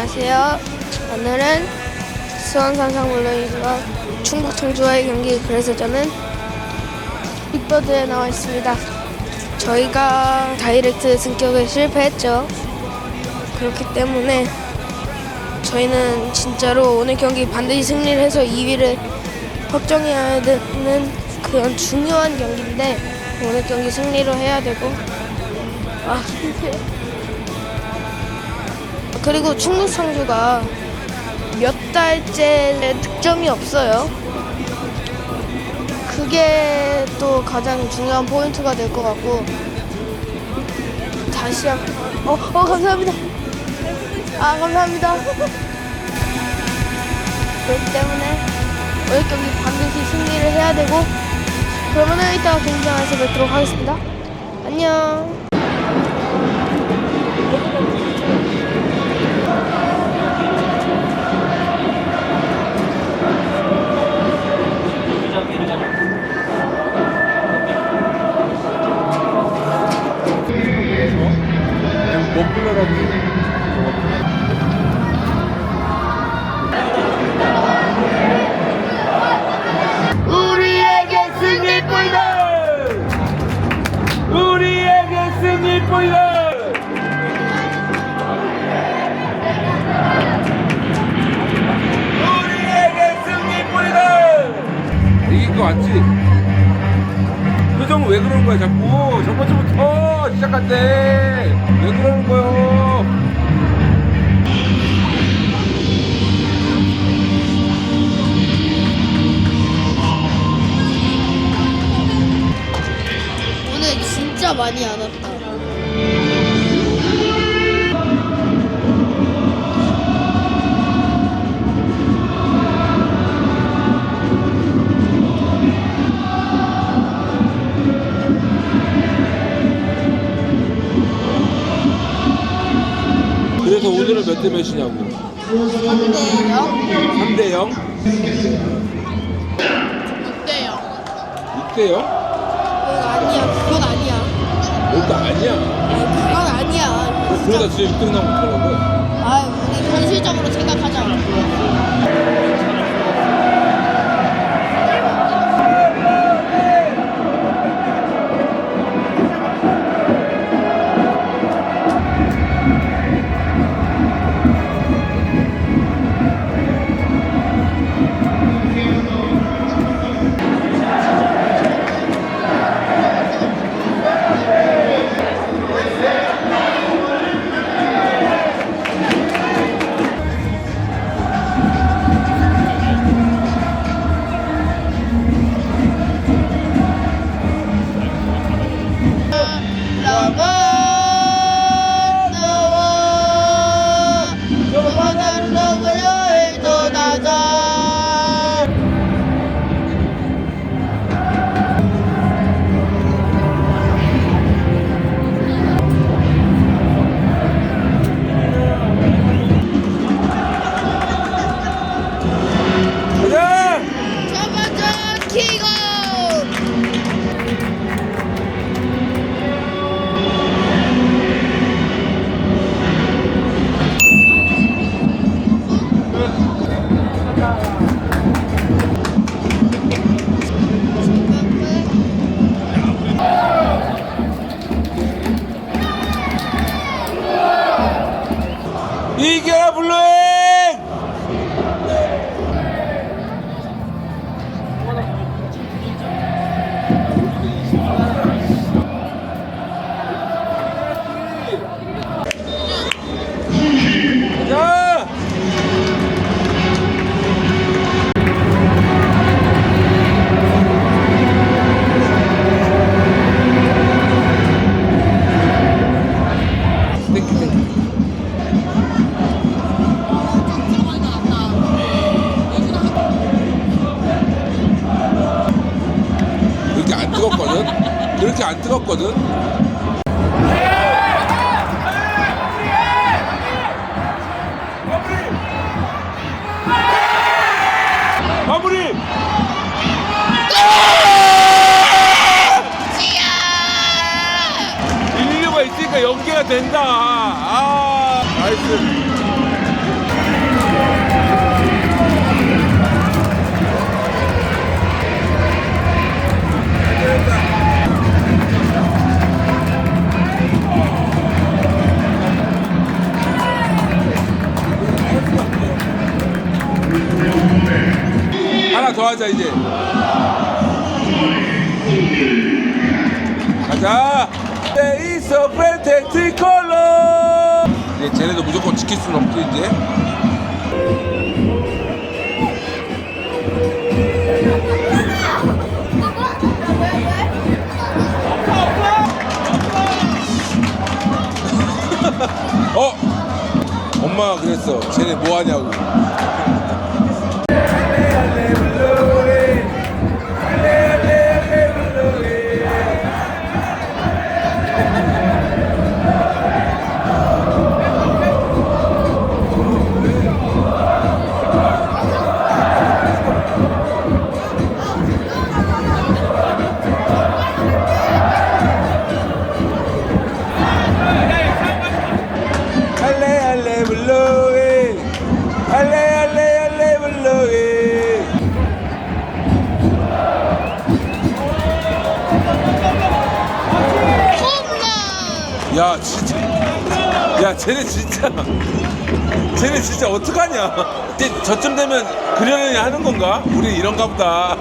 안녕하세요. 오늘은 수원 산상 물론이와 충북 청주와의 경기 그래서 저는 빅버드에 나와 있습니다. 저희가 다이렉트 승격에 실패했죠. 그렇기 때문에 저희는 진짜로 오늘 경기 반드시 승리를 해서 2위를 확정해야 되는 그런 중요한 경기인데 오늘 경기 승리로 해야 되고 아 그리고 충북 청주가 몇 달째 득점이 없어요. 그게 또 가장 중요한 포인트가 될 것 같고 다시 한 어, 어 감사합니다. 아 감사합니다. 그렇기 때문에 오늘 경기 반드시 승리를 해야 되고 그러면은 이따가 경기장에서 뵙도록 하겠습니다. 안녕. 뭐 불러라고. 왜 그러는 거요? 오늘 진짜 많이 안 왔다. 그래서 오늘은 몇 대 몇이냐고. 3대 0? 6대요. 6대 0? 그건 아니야. 그건 아니야. 그것도 아니야. 그건 아니야. 그러다 진짜 6등 나면 어떡하려고? 아, 우리 현실적으로 생각하자. 그 하자 이제. 가자. Is a fantastic color. 이제 쟤네도 무조건 지킬 수는 없지 이제. 어? 엄마가 그랬어. 쟤네 뭐 하냐고. 야 쟤네 진짜. 쟤네 진짜 어떡하냐? 저쯤 되면 그러려니 하는 건가? 우리 이런가 보다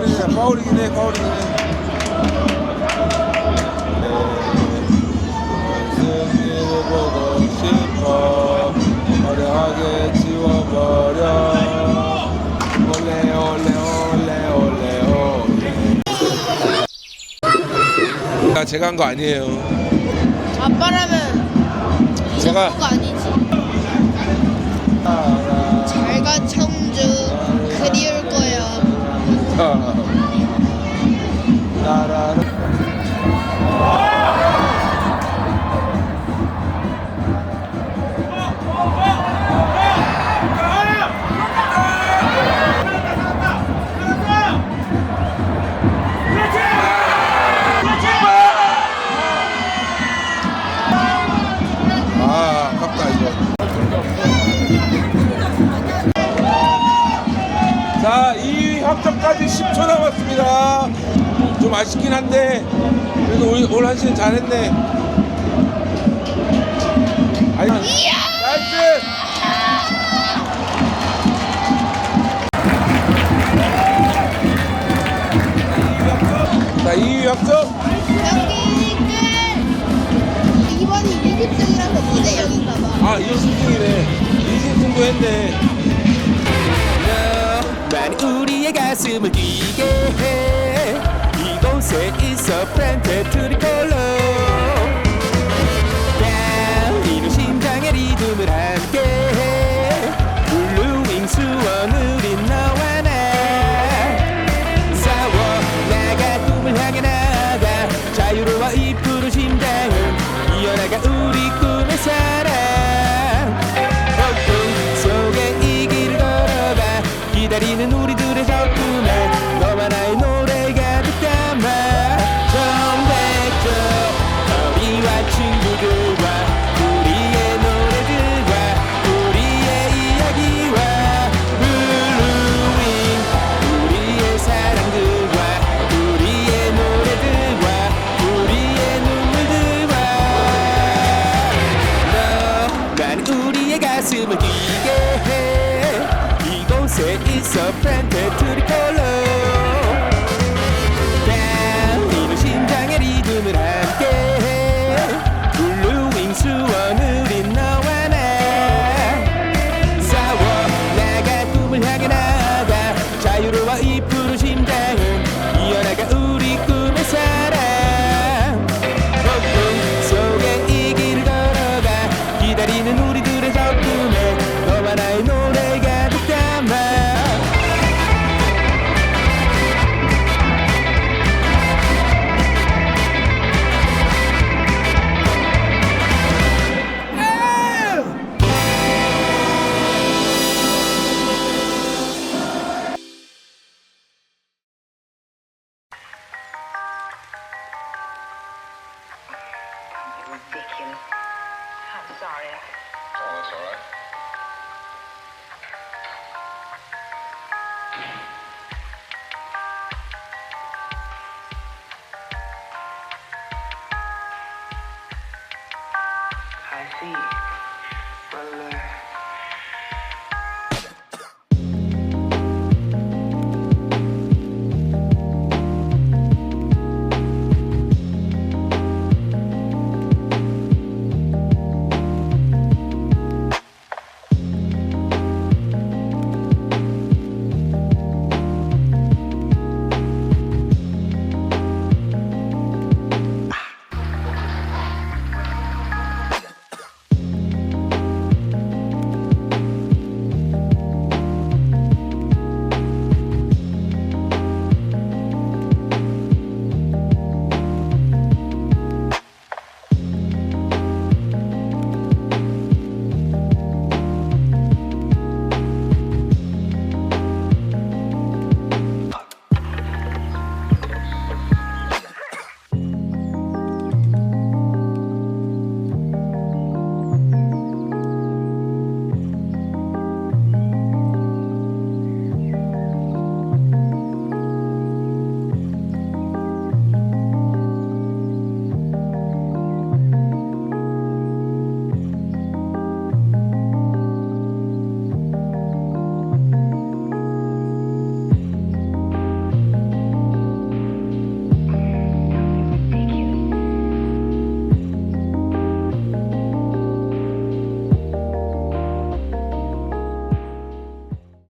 파울이네 파울이긴 해 파울이긴 해 승리를 보고 싶어 화려하게 지워버려 올레 올레 올레 올레 올레 아, 제가 한 거 아니에요. 아빠라면 제가 아니지. 잘 아쉽긴 한데 그래도 올, 올 한시는 잘했네. 아니 나이스! 자 2위 확정 여기 끝. 이번이 2급등이라서 무대 여긴가 봐. 아 이거 승승이네. 인생 승부했네. 만 우리의 가슴을 뛰게 있